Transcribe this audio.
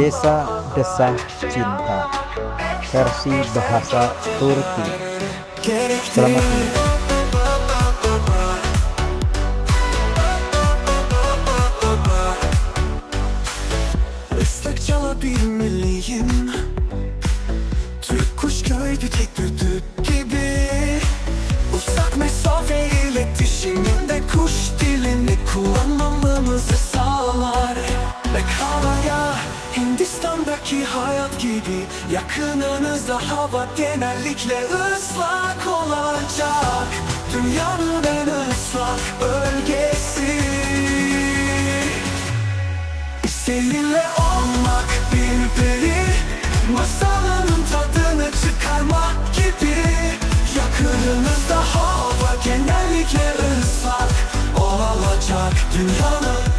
Desa Desah Cinta versi bahasa Turki. Selamat menonton. Islak çalabilmeliyim kuş gibi Uzak mesafe iletişiminde kuş dilini Meghalaya Hindistan'daki hayat gibi Yakınınızda hava genellikle ıslak olacak. Dünyanın en ıslak bölgesi. Seninle olmak bir peri Masalının tadını çıkarmak gibi. Yakınınızda hava genellikle ıslak Olacak. Dünyanın